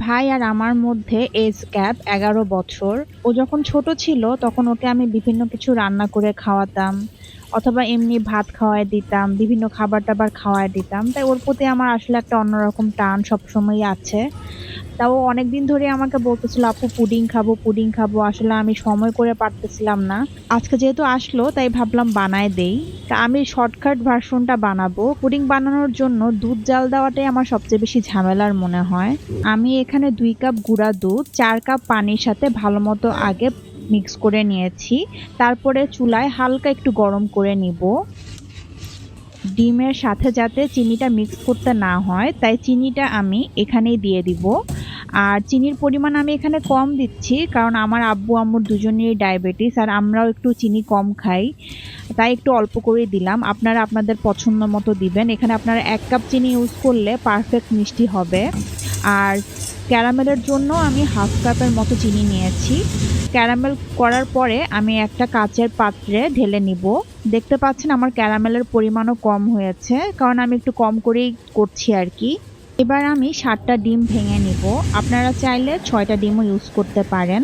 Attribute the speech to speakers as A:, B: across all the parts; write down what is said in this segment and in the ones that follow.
A: ভাই আর আমার মধ্যে এজ গ্যাপ এগারো বছর। ও যখন ছোট ছিল, তখন ওকে আমি বিভিন্ন কিছু রান্না করে খাওয়াতাম। অথবা এমনি ভাত খাওয়াই দিতাম, বিভিন্ন খাবার টাবার খাওয়াই দিতাম। তাই ওর প্রতি আমার আসলে একটা অন্যরকম টান সবসময়ই আছে। তাও অনেক দিন ধরে আমাকে বলতেছিল, আপু, পুডিং খাব পুডিং খাব। আসলে আমি সময় করে পারতেছিলাম না। আজকে যেহেতু আসলো, তাই ভাবলাম বানায় দেই। তা আমি শর্টকাট ভার্সনটা বানাবো। পুডিং বানানোর জন্য দুধ জাল দেওয়াটাই আমার সবচেয়ে বেশি ঝামেলার মনে হয়। আমি এখানে দুই কাপ গুঁড়া দুধ, চার কাপ পানির সাথে ভালো মতো আগে মিক্স করে নিয়েছি। তারপরে চুলায় হালকা একটু গরম করে নিব। ডিমের সাথে যাতে চিনিটা মিক্স করতে না হয়, তাই চিনিটা আমি এখানেই দিয়ে দিব। আর চিনির পরিমাণ আমি এখানে কম দিচ্ছি, কারণ আমার আব্বু, আম্মুর দুজনেরই ডায়াবেটিস, আর আমরাও একটু চিনি কম খাই। তাই একটু অল্প করেই দিলাম। আপনারা আপনাদের পছন্দ মতো দিবেন। এখানে আপনারা এক কাপ চিনি ইউজ করলে পারফেক্ট মিষ্টি হবে। আর ক্যারামেলের জন্য আমি হাফ কাপের মতো চিনি নিয়েছি। ক্যারামেল করার পরে আমি একটা কাচের পাত্রে ঢেলে নিব। দেখতে পাচ্ছেন আমার ক্যারামেলের পরিমাণও কম হয়েছে, কারণ আমি একটু কম করেই করছি আর কি। এবার আমি সাতটা ডিম ভেঙে নিব। আপনারা চাইলে ছয়টা ডিমও ইউজ করতে পারেন।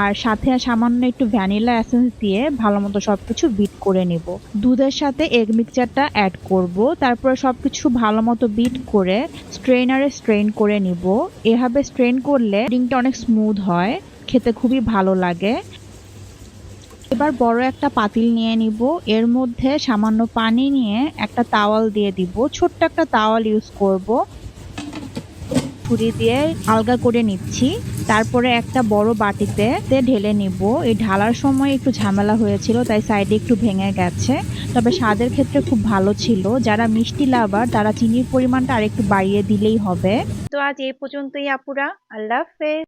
A: আর সাথে সামান্য একটু ভ্যানিলা এসেন্স দিয়ে ভালো মতো সব কিছু বিট করে নিব। দুধের সাথে এগ মিক্সচারটা অ্যাড করব। তারপরে সব কিছু ভালো মতো বিট করে স্ট্রেনারে স্ট্রেন করে নিব। এভাবে স্ট্রেন করলে ডিমটা অনেক স্মুথ হয়। খেতে খুবই ভালো লাগে। এবার বড় একটা পাতিল নিয়ে নিব। এর মধ্যে সামান্য পানি নিয়ে একটা তাওয়াল দিয়ে দিব। ছোট্ট একটা তাওয়াল ইউজ করব। ছুরি দিয়ে আলগা করে নিচ্ছি। তারপরে একটা বড় বাটিতে ঢেলে নিব। এই ঢালার সময় একটু ঝামেলা হয়েছিল, তাই সাইডে একটু ভেঙে গেছে। তবে স্বাদের ক্ষেত্রে খুব ভালো ছিল। যারা মিষ্টি লাভার, তারা চিনির পরিমাণটা আরেকটু বাড়িয়ে দিলেই হবে। তো আজ এই পর্যন্তই আপুরা। আল্লাহ হাফেজ।